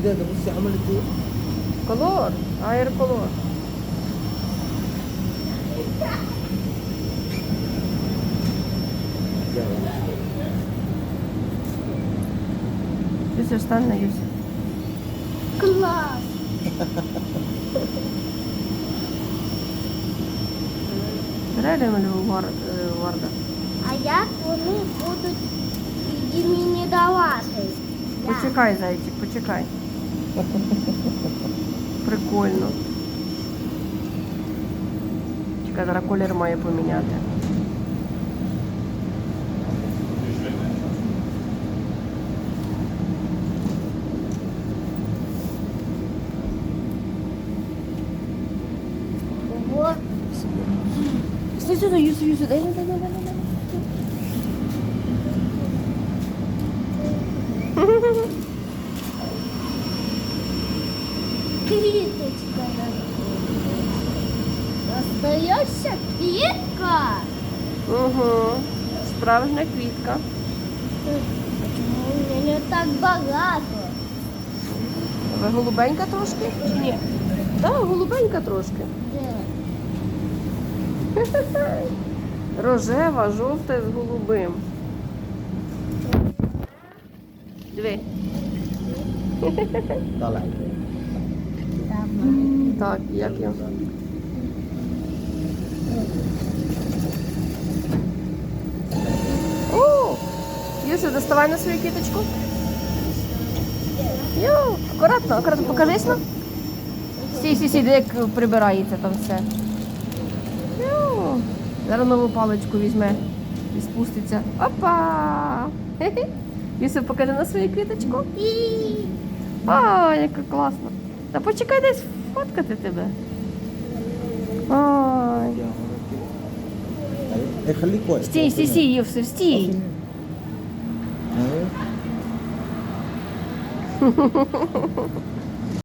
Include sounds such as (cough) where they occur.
Іде, допустимо, амалітур. Колор, аерколор. Ти все штан на юсі. Клас! Реально у малюю е, варда. А як вони будуть мені давати? Почекай, зайчик, почекай. Прикольно. Чекай, зараз колір має поміняти. Ого. Стой, сюди, Юсу, Юсу, дай, дай, дай, дай, квіточка Остається квітка. Угу. Справжня квітка. Чому не так багато? Ви голубенька трошки? Чи ні? Так, да, голубенька трошки. Де? (laughs) Рожева, жовта з голубим. Диви. (laughs) Далеко. Так, як я. О! Юся, доставай на свою кіточку. Йо, акуратно, акуратно, покажись нам. Стій, стій, де як прибирається там все. Йо. Зараз нову паличку візьме і спуститься. Опа! Хе-хе. Покажи на свою квіточку. О, яка класно. Та почекай десь фоткати тебе. Ой. Стій, стій, стій, Євсу, стій. (laughs)